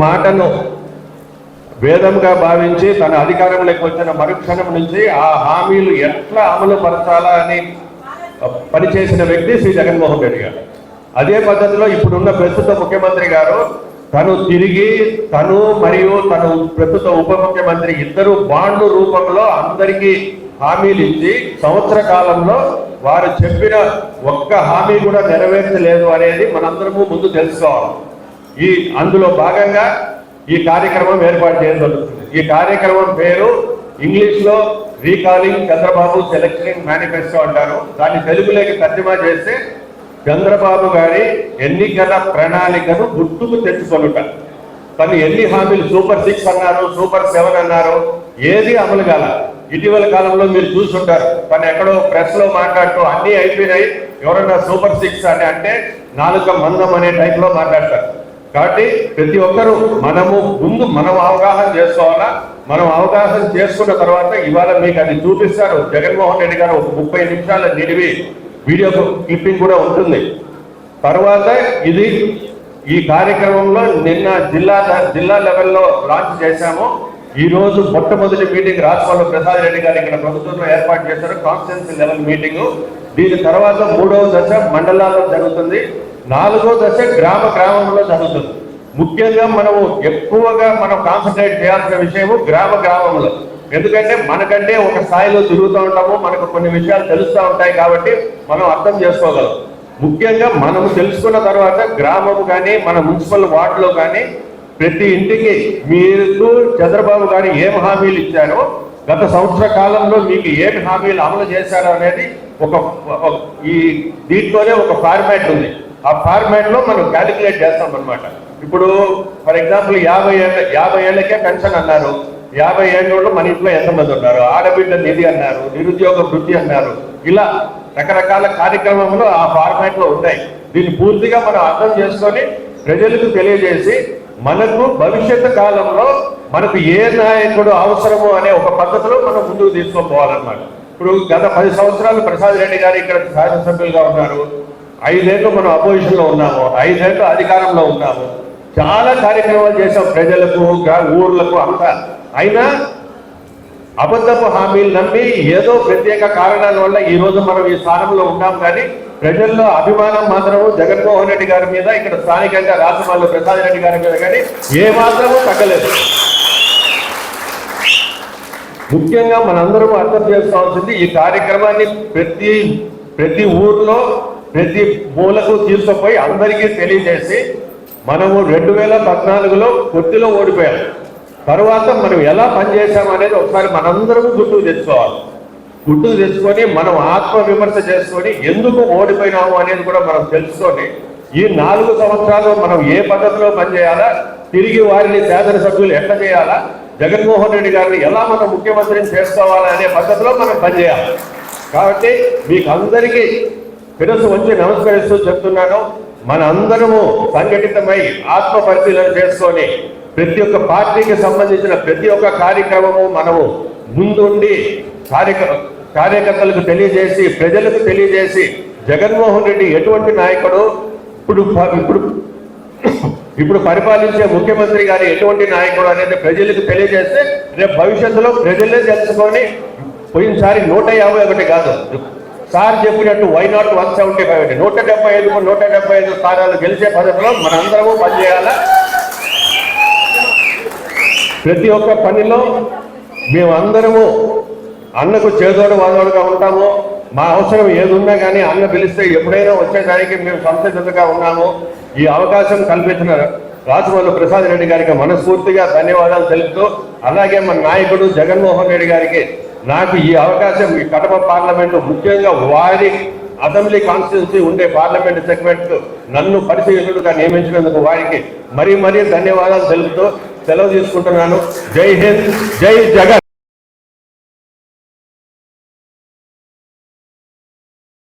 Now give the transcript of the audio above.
మాటను వేదంగా భావించి తన అధికారంలోకి వచ్చిన మరుక్షణం నుంచి ఆ హామీలు ఎట్లా అమలు పరచాలా అని పనిచేసిన వ్యక్తి శ్రీ జగన్మోహన్ రెడ్డి గారు. అదే పద్ధతిలో ఇప్పుడున్న ప్రస్తుత ముఖ్యమంత్రి గారు తను తిరిగి తను మరియు తను ప్రస్తుత ఉప ముఖ్యమంత్రి ఇద్దరు బాండ్లు రూపంలో అందరికీ హామీలు ఇచ్చి సంవత్సర కాలంలో వారు చెప్పిన ఒక్క హామీ కూడా నెరవేర్చలేదు అనేది మనందరము ముందు తెలుసుకోవాలి. ఈ అందులో భాగంగా ఈ కార్యక్రమం ఏర్పాటు చేయడం జరుగుతుంది. ఈ కార్యక్రమం పేరు ఇంగ్లీష్లో రీకాలింగ్ చంద్రబాబు సెలక్షనింగ్ మేనిఫెస్టో అంటారు. దాన్ని తెలుగులోకి తర్జుమా చేస్తే చంద్రబాబు గారి ఎన్నికల ప్రణాళికను గుర్తుకు తెచ్చుకొనుట. తను ఎన్ని హామీలు సూపర్ సిక్స్ అన్నారు సూపర్ సెవెన్ అన్నారు ఏది అమలు కాల? ఇటీవల కాలంలో మీరు చూస్తుంటారు తను ఎక్కడో ప్రెస్లో మాట్లాడుతూ అన్నీ అయిపోయినాయి ఎవరన్నా సూపర్ సిక్స్ అని అంటే నాలుక మందం అనే టైప్లో మాట్లాడతారు. కాబట్టి ప్రతి ఒక్కరూ మనము ముందు మనం అవగాహన చేసుకోవాలా? మనం అవగాహన చేసుకున్న తర్వాత ఇవాళ మీకు అది చూపిస్తారు జగన్మోహన్ రెడ్డి గారు ఒక ముప్పై నిమిషాల నిడివి వీడియో క్లిప్పింగ్ కూడా ఉంటుంది. తర్వాత ఇది ఈ కార్యక్రమంలో నిన్న జిల్లా జిల్లా లెవెల్లో లాంచ్ చేశాము. ఈ రోజు మొట్టమొదటి మీటింగ్ రాష్ట్రంలో ప్రసాద్ రెడ్డి గారు ఇక్కడ ప్రభుత్వంలో ఏర్పాటు చేశారు. Constituency level meeting. దీని తర్వాత మూడవ దశ మండలాల్లో జరుగుతుంది. నాలుగో దశ గ్రామ గ్రామంలో జరుగుతుంది. ముఖ్యంగా మనము ఎక్కువగా మనం కాన్సన్ట్రేట్ చేయాల్సిన విషయము గ్రామ గ్రామంలో. ఎందుకంటే మనకంటే ఒక స్థాయిలో తిరుగుతూ ఉంటాము మనకు కొన్ని విషయాలు తెలుస్తూ ఉంటాయి కాబట్టి మనం అర్థం చేసుకోగలం. ముఖ్యంగా మనము తెలుసుకున్న తర్వాత గ్రామము కానీ మన మున్సిపల్ వార్డులో కానీ ప్రతి ఇంటికి మీరు చంద్రబాబు గారు ఏం హామీలు ఇచ్చారో గత సంవత్సర కాలంలో మీకు ఏమి హామీలు అమలు చేశారో అనేది ఒక ఒక- ఈ దీంట్లోనే ఒక ఫార్మాట్ ఉంది. ఆ ఫార్మాట్లో మనం క్యాలిక్యులేట్ చేస్తాం అన్నమాట ఇప్పుడు ఫర్ ఎగ్జాంపుల్ యాభై ఏళ్ళ యాభై ఏళ్ళకే పెన్షన్ అన్నారు. యాభై ఏళ్ళలో మన ఇంట్లో ఎంతమంది ఉన్నారు? ఆడబిడ్డ నిధి అన్నారు నిరుద్యోగ వృద్ధి అన్నారు. ఇలా రకరకాల కార్యక్రమంలో ఆ ఫార్మాట్లో ఉన్నాయి. దీన్ని పూర్తిగా మనం అర్థం చేసుకొని ప్రజలకు తెలియజేసి మనకు భవిష్యత్తు కాలంలో మనకు ఏ నాయకుడు అవసరము అనే ఒక పద్ధతిలో మనం ముందుకు తీసుకొని పోవాలన్నమాట. ఇప్పుడు గత పది సంవత్సరాలు ప్రసాద్ రెడ్డి గారు ఇక్కడ శాసనసభ్యులుగా ఉన్నారు. ఐదేళ్ళు మనం అపోజిషన్లో ఉన్నాము ఐదేళ్ళు అధికారంలో ఉన్నాము. చాలా కార్యక్రమాలు చేసాం ప్రజలకు ఊర్లకు అంతా. అయినా అబద్ధపు హామీలు నమ్మి ఏదో ప్రత్యేక కారణాల వల్ల ఈ రోజు మనం ఈ స్థానంలో ఉన్నాం కానీ ప్రజల్లో అభిమానం మాత్రము జగన్మోహన్ రెడ్డి గారి మీద ఇక్కడ స్థానికంగా రాజమాల్లో ప్రసాద్ రెడ్డి గారి మీద కానీ ఏ మాత్రము తగ్గలేదు. ముఖ్యంగా మనందరం అర్థం చేసుకోవాల్సింది ఈ కార్యక్రమాన్ని ప్రతి ప్రతి ఊర్లో ప్రతి మూలకు తీసుకుపోయి అందరికీ తెలియజేసి మనము రెండు వేల పద్నాలుగులో పొత్తిలో ఓడిపోయాం. తర్వాత మనం ఎలా పనిచేసామనేది ఒకసారి మనందరం గుర్తుకు తెచ్చుకోవాలి. గుర్తుకు తెచ్చుకొని మనం ఆత్మ విమర్శ చేసుకొని ఎందుకు ఓడిపోయినాము అనేది కూడా మనం తెలుసుకొని ఈ నాలుగు సంవత్సరాలు మనం ఏ పద్ధతిలో పనిచేయాలా తిరిగి వారిని శాసనసభ్యులు ఎట్లా చేయాలా జగన్మోహన్ రెడ్డి గారిని ఎలా మనం ముఖ్యమంత్రిని చేసుకోవాలా అనే పద్ధతిలో మనం పనిచేయాలి. కాబట్టి మీకు అందరికీ శిరస్సు వచ్చి నమస్కరిస్తూ చెప్తున్నాను మన అందరము సంఘటితమై ఆత్మ పరిశీలన చేసుకొని ప్రతి ఒక్క పార్టీకి సంబంధించిన ప్రతి ఒక్క కార్యక్రమము మనము ముందుండి కార్యక కార్యకర్తలకు తెలియజేసి ప్రజలకు తెలియజేసి జగన్మోహన్ రెడ్డి ఎటువంటి నాయకుడు ఇప్పుడు ఇప్పుడు ఇప్పుడు పరిపాలించే ముఖ్యమంత్రి గారు ఎటువంటి నాయకుడు అనేది ప్రజలకు తెలియజేస్తే రేపు భవిష్యత్తులో ప్రజలే తెలుసుకొని పోయినసారి నూట యాభై ఒకటి కాదు సార్ చెప్పినట్టు why not one seventy five అంటే నూట డెబ్బై ఐదు నూట డెబ్బై ఐదు స్థానాలు గెలిచే పద్ధతిలో మనందరము పనిచేయాలా? ప్రతి ఒక్క పనిలో మేమందరము అన్నకు చేదోడు వాదోడుగా ఉంటాము. మా అవసరం ఏదున్నా కానీ అన్న పిలిస్తే ఎప్పుడైనా వచ్చేదానికి మేము సంసిద్ధంగా ఉన్నాము. ఈ అవకాశం కల్పించిన రాజమౌళి ప్రసాద్ రెడ్డి గారికి మనస్ఫూర్తిగా ధన్యవాదాలు తెలుపుతూ అలాగే మన నాయకుడు జగన్మోహన్ రెడ్డి గారికి నాకు ఈ అవకాశం ఈ కడప పార్లమెంటు ముఖ్యంగా వారి అసెంబ్లీ కాన్స్టిట్యున్సీ ఉండే పార్లమెంట్ సెగ్మెంట్ నన్ను పరిశీలకుడుగా నియమించినందుకు వారికి మరీ మరీ ధన్యవాదాలు తెలుపుతూ సెలవు తీసుకుంటున్నాను. జై హింద్ జై జగన్.